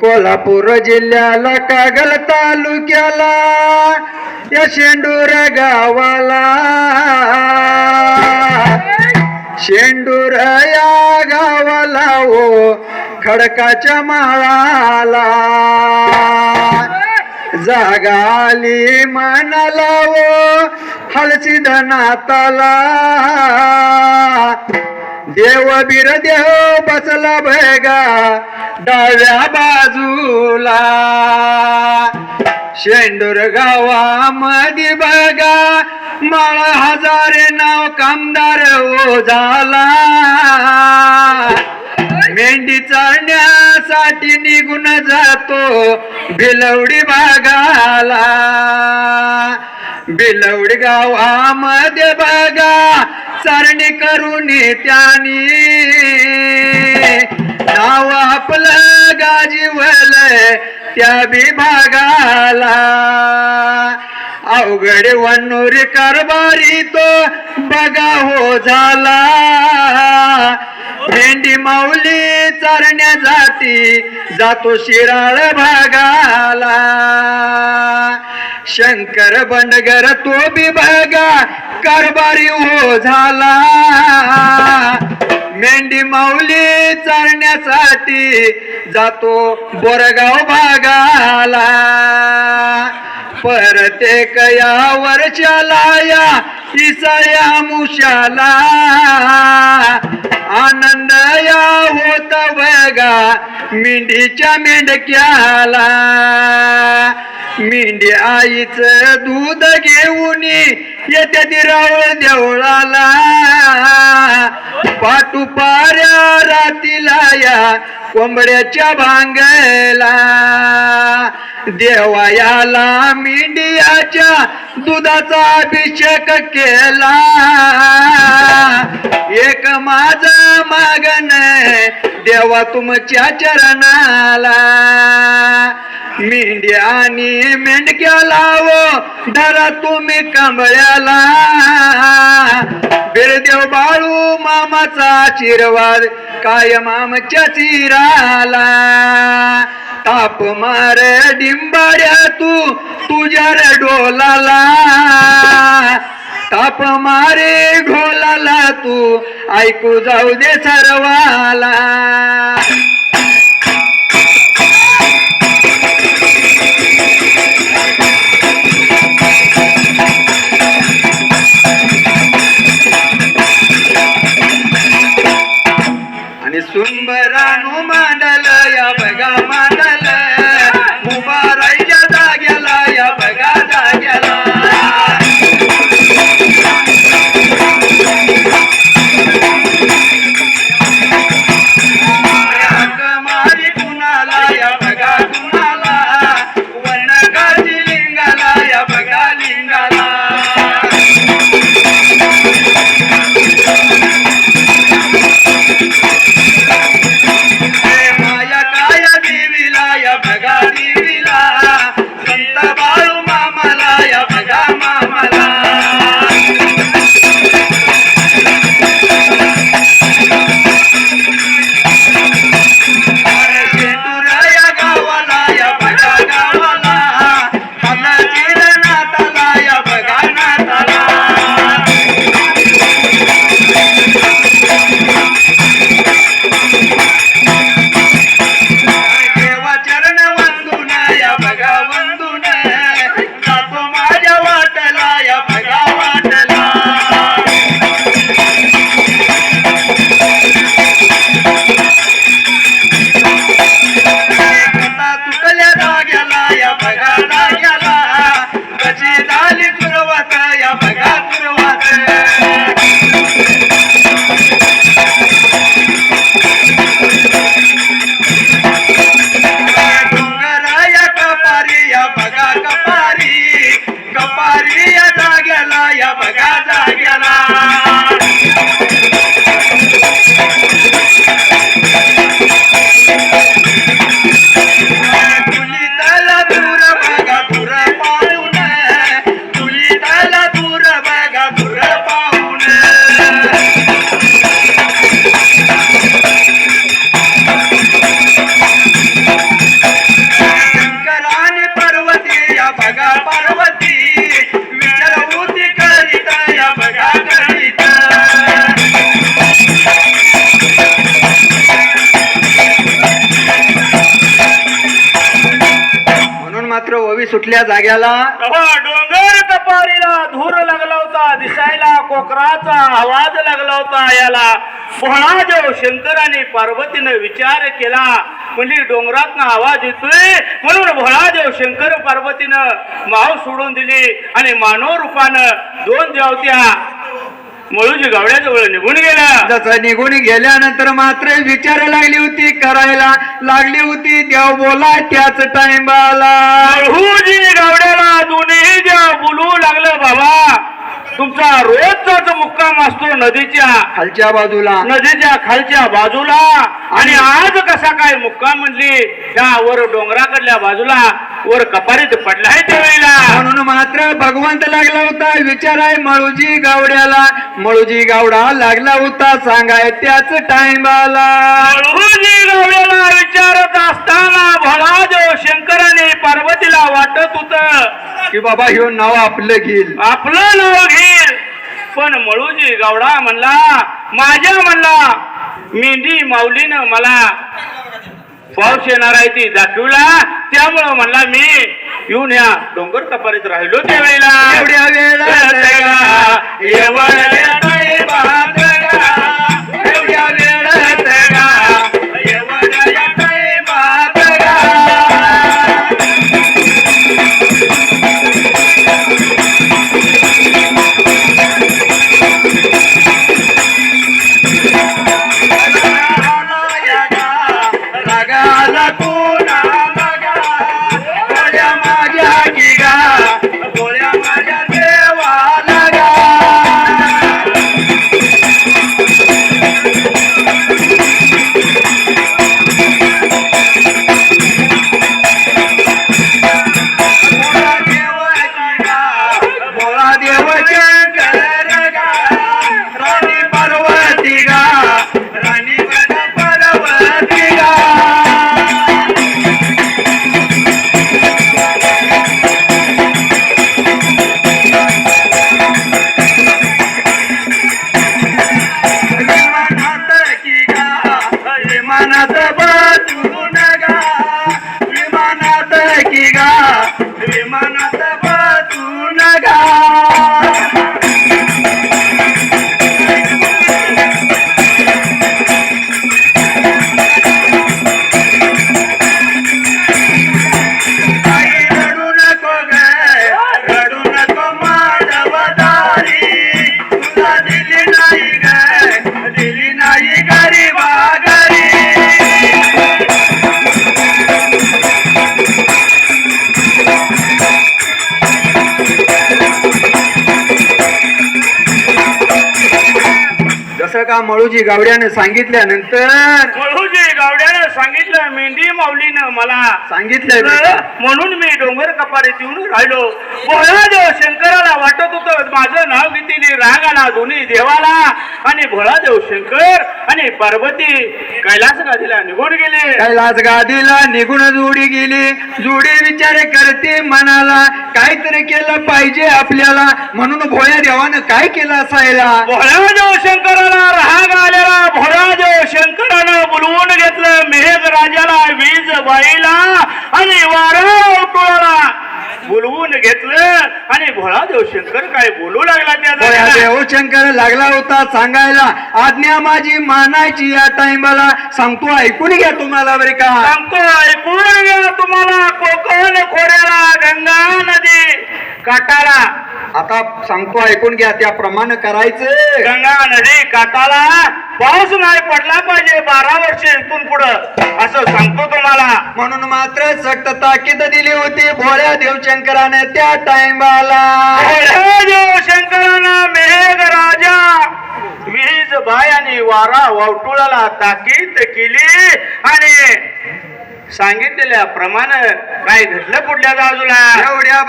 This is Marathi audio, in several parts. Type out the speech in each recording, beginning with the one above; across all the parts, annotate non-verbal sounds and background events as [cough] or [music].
कोल्हापूर जिल्ह्याला कागल तालुक्याला या शेंडूर गावाला. शेंडूर या गावाला ओ खडकाच्या माळाला. जागाली मनाला ओ हलसी धनाताला. देव बिर देव बसला भगा डाव्या बाजूला. शेंडूर गावामध्ये बघा माळा हजारे नाव कामदार ओ झाला. मेंढी चढण्यासाठी निघून जातो भिलवडी भागाला. बिलवडी गावामध्ये बघा चरणी करून त्यानी. नाव आपलं गाजीवल त्या विभागाला. अवघड वनूर कारभारी तो बघा हो झाला. भेंडी माऊली चरण्या जाती जातो शिराळ भागाला. शंकर बंडगर तो विभागा कारभारी हो झाला. मेंढी माऊली चरण्यासाठी जातो बोरगाव भागाला. परतेक कया वर्षाला या इसाया मुशाला. आनंद या होत बघा मेंढीच्या मेंढक्याला. मेंढी आईच दूध घेऊन येत्या दिरावळ देवळाला. पाटू पाऱ्या रातीला या कोंबड्याच्या भांगला. देवायाला मेंढियाच्या दुधाचा अभिषेक केला. एक माझ मागण देवा तुमच्या चरणाला. मेंढ्याने आणि मेंढक्या लावो धरा तुम्ही कांबळ्याला बिरदेव बाळू मामाचा आशीर्वाद कायम आमच्या चिराला ताप मार डिंबाऱ्या तू तुझ्या रे डोलाला. ताप मारे ढोलाला तू ऐकू जाऊ दे सर्वाला. आणि सुंबरानु सुटल्या जाग्याला डोंगर कपारीला धूर लागला होता दिसायला कोकराचा आवाज लागला होता याला. भोळादेव शंकराने पार्वतीनं विचार केला म्हणजे डोंगरातनं आवाज येतोय म्हणून भोळादेव शंकर पार्वतीनं माव सोडून दिली आणि मानव रूपानं दोन देवत्या मळूजी गावड्याजवळ निघून गेल्या जसं निघून गेल्यानंतर मात्र विचार लागली होती करायला लागली होती. देव बोला त्याच टाइम आला गावड्याला दोन्ही द्या बोलू लागलं बाबा. तुमचा रोजचाच मुक्काम असतो नदीच्या खालच्या बाजूला. नदीच्या खालच्या बाजूला. आणि आज कसा काय मुक्काम म्हणली? त्या वर डोंगराकडल्या बाजूला वर कपारीत पडला आहे त्यावेळेला. म्हणून मात्र भगवंत लागला होता. विचार आहे मळूजी गावड्याला. मळूजी गावडा लागला होता. सांगाय त्याच टाइम आला. मळहुजी गावड्याला विचारत असताना भोळादेव शंकराने पार्वतीला वाटत होत की बाबा ह्यो नाव आपलं घेईल. आपलं नाव घेईल. पण मळूजी गावडा म्हणला माझ्या म्हणला मेंढी माऊलीनं मला पाऊस येणार आहे ती दाखविला. त्यामुळं म्हणला मी येऊन या डोंगर कपारीत राहिलो त्यावेळेला. एवढ्या वेळात का मळूजी गावड्याने सांगितल्यानंतर मळहुजी गावड्यानं सांगितलं मेंढी माऊलीनं मला बेटा. म्हणून मी डोंगर कपारीत येऊन राहिलो भोळादेव शंकराला वाटत होतं माझं नाव घेतलेली राग आला दोन्ही देवाला. आणि भोळादेव शंकर आणि पार्वती कैलास गादीला निघून गेले. कैलास गादीला निघून जोडी गेली. जोडी विचार करते मनाला काहीतरी केलं पाहिजे आपल्याला. म्हणून भोळ्या देवानं काय केलं असायला? भोळादेव शंकराला राग आलेला. भोळादेव शंकरानं बोलवून घेतलं मेघ राजाला वीज बाईला आणि वारा टोळाला बोलवून घेतलं आणि भोळादेव शंकर काय बोलू लागला त्या भोळ्या जागेला. देव शंकर लागला होता सांगायला आज्ञा माझी मानायची या टाइमला सांगतो ऐकून घ्या तुम्हाला बरे का. सांगतो ऐकून घ्या तुम्हाला. कोकण खोऱ्याला गंगा नदी. काटाला आता सांगतो ऐकून घ्या त्याप्रमाणे करायचं. गंगा नदी काटाला पाऊस नाही पडला पाहिजे. बारा वर्ष इथून पुढं. असं सांगतो तुम्हाला. म्हणून मात्र सक्त ताकीद दिली होती भोळ्या देवशंकराने त्या टाइमाला. भोळादेव शंकरानं मेघ राजा. वीज बाय आणि वारा वावटुळाला ताकीद केली आणि सांगितलेल्या प्रमाणे काय घडलं पुढल्या बाजूला एवढ्या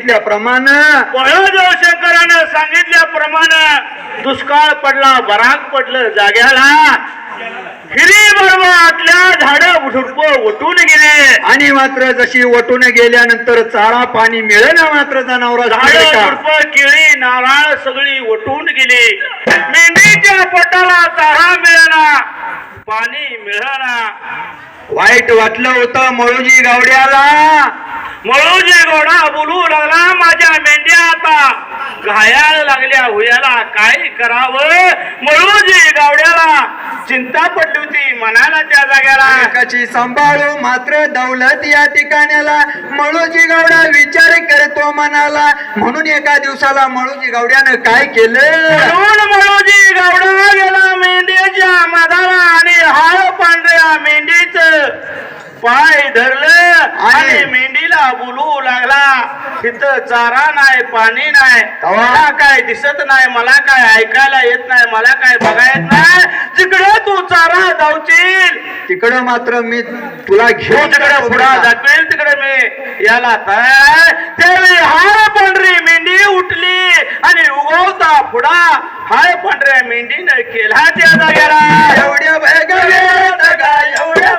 सांगितल्याप्रमाणे बळदेव शंकरानं सांगितल्याप्रमाणे दुष्काळ पडला बराक पडलं जाग्याला. हिरी बरोबरातल्या झाड झुडप उठून गेले. आणि मात्र जशी वटून गेल्यानंतर चारा पाणी मिळेना मात्र जनावर झाड झुडप केळी नारळ सगळी उठून गेली. मेंढीच्या पोटाला चारा मिळना पाणी मिळना. वाईट वाटलं होतं मळूजी गावड्याला. मळूजी गोडा बोलू लागला माझ्या मेंढ्या आता घायाळ लागल्या हुयाला काय करावं? मळूजी गावड्याला. चिंता पडली होती मनाला त्या जाग्याला. कशी सांभाळू मात्र दौलत या ठिकाण्याला. मळूजी गावडा विचार करतो मनाला. म्हणून एका दिवसाला मळूजी गावड्यानं काय केलं? म्हणून मळूजी गावडा गेला मेंढ्याच्या मधाला आणि हाळ पाय धरलं आणि मेंढीला बोलू लागला. तिथं चारा नाही पाणी नाही? मला काय दिसत नाही मला काय ऐकायला येत नाही मला काय बघा येत नाही. जिकडे तू चारा जाऊचील तिकडं मात्र मी तुला घेऊन तिकडे पुढा दाखवेल तिकडे मी याला तयार. त्यावेळी हाळ पांढरी मेंढी उठली आणि उगवता पुढा. हाळ पांढऱ्या मेंढीनं केला त्या जाग्याला एवढ्या एवढ्या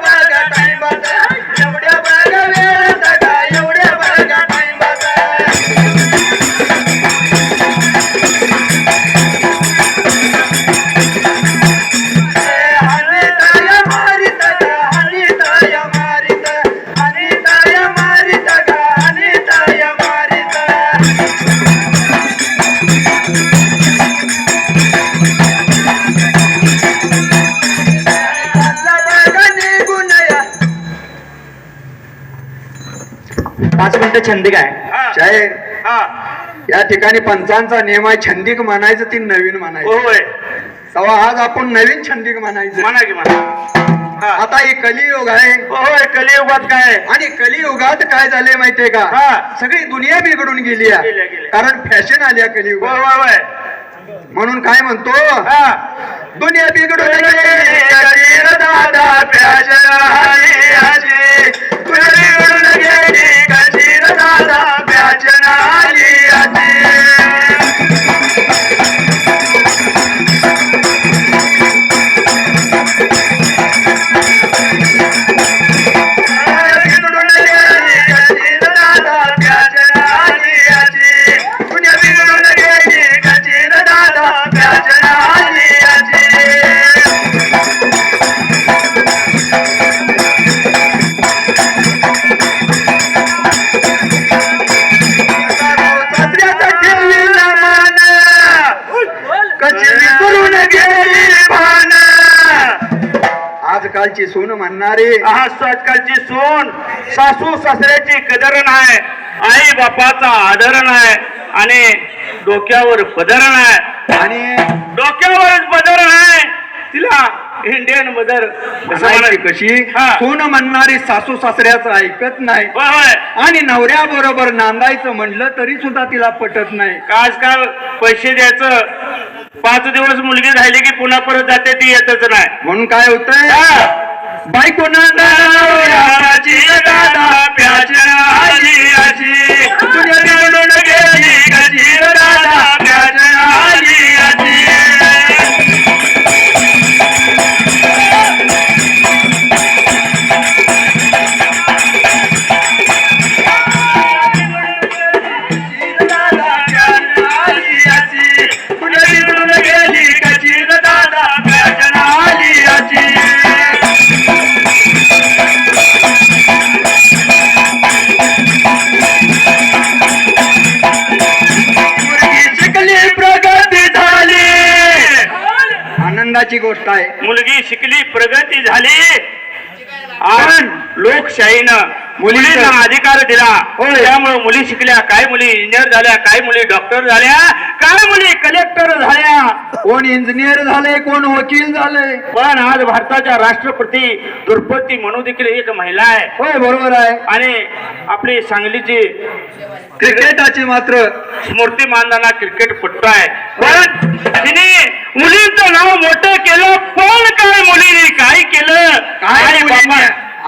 पाच मिनिटं छंदी काय शाहीर या ठिकाणी पंचांचा नियम आहे छंदिक म्हणायचं ती नवीन म्हणायचं. होय. तेव्हा आज आपण नवीन छंदिक म्हणायचं. म्हणा की म्हणा. आता हे कलियुग आहे. होय कलियुगात काय आणि कलियुगात काय झाले माहितीये का? हा. सगळी दुनिया बिघडून गेली आहे. कारण फॅशन आली आहे होय कलियुगात. होय होय म्हणून काय म्हणतो? हा. दुनिया बिघडून गेली. दादा फॅशन आली आजी दुनिया बिघडून गेली. कलीर दादा फॅशन आली. आजी आज आजकालची सून सासू सासऱ्याची कदर नाही आई बापाचा आदर नाही आणि डोक्यावर पदर नाही आणि डोक्यावरच पदर नाही तिला इंडियन मदर? कशी. सून म्हणणारी सासू सासऱ्याचं ऐकत नाही. आणि नवऱ्या बरोबर नांदायचं म्हणलं तरी सुद्धा तिला पटत नाही. आजकाल पैसे द्यायचं. पाच दिवस मुलगी राहिली की पुन्हा परत जाते ती येतच नाही. म्हणून काय होतंय? हा. बायको नवऱ्याची दादा प्याची आजी आजी [laughs] तुझ्या बिघडून गेली कशी दादा लोकशाहीनं मुलींना अधिकार दिला. त्यामुळे मुली शिकल्या. काय मुली इंजिनियर झाल्या? काय मुली डॉक्टर झाल्या? काय मुली कलेक्टर झाल्या? कोण इंजिनियर झाले कोण वकील झाले पण आज भारताच्या राष्ट्रपती द्रौपदी म्हणून देखील एक महिला आहे. होय बरोबर आहे. आणि आपली सांगलीची क्रिकेटाची मात्र. स्मृती मानधना क्रिकेटपट्टू आहे. पण तिने मुलींचं नाव मोठं केलं. पण काय मुलीने काय केलं? काय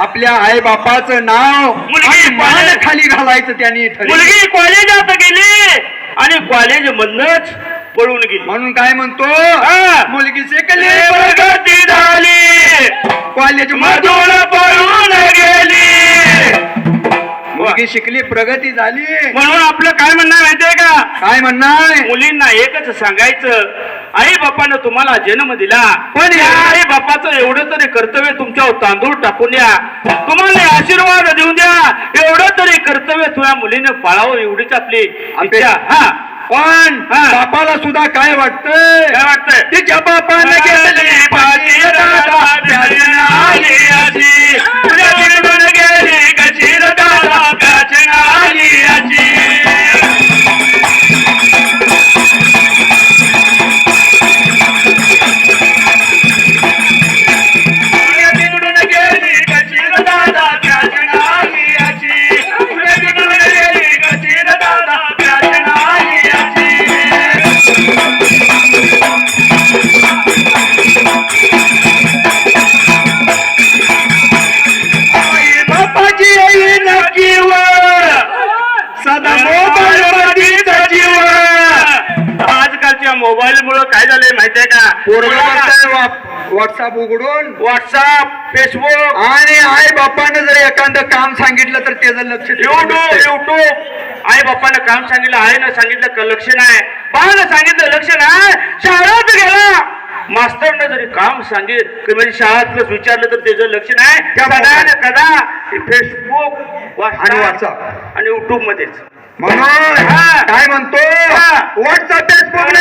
आपल्या आई बापाचं नाव मुलगी खाली घालायचं त्यांनी. मुलगी कॉलेजात गेली आणि कॉलेज मधनच पळून गेली. म्हणून काय म्हणतो. मुलगी शिकली प्रगती झाली? कॉलेज मधून पळून गेली. मुलगी शिकली प्रगती झाली. म्हणून आपलं काय म्हणणं आहे माहितीये का? काय म्हणणार मुलींना एकच सांगायचं आई बापानं तुम्हाला जन्म दिला. पण या आई बापाचं एवढं तरी कर्तव्य तुमच्यावर तांदूळ टाकून द्या. तुम्हाला आशीर्वाद देऊन द्या. एवढं तरी कर्तव्य तुझ्या मुलीने पाळावं एवढीच आपली इच्छा. हा. पण हा. बापाला सुद्धा काय वाटतंय? काय वाटतंय? तिच्या बापानं घेतली पाठी सकाळी उठू आई बाप्पांना काम सांगितलं आईनं सांगितलं लक्ष नाही बाळानं सांगितलं लक्ष नाही शाळेत गेला. मास्तरनं जरी काम सांगित की म्हणजे शाळातलंच विचारलं तर त्याचं लक्ष नाही कदा फेसबुक आणि व्हॉट्सअप आणि युट्यूब मध्येच. म्हणून काय म्हणतो? WhatsApp Facebook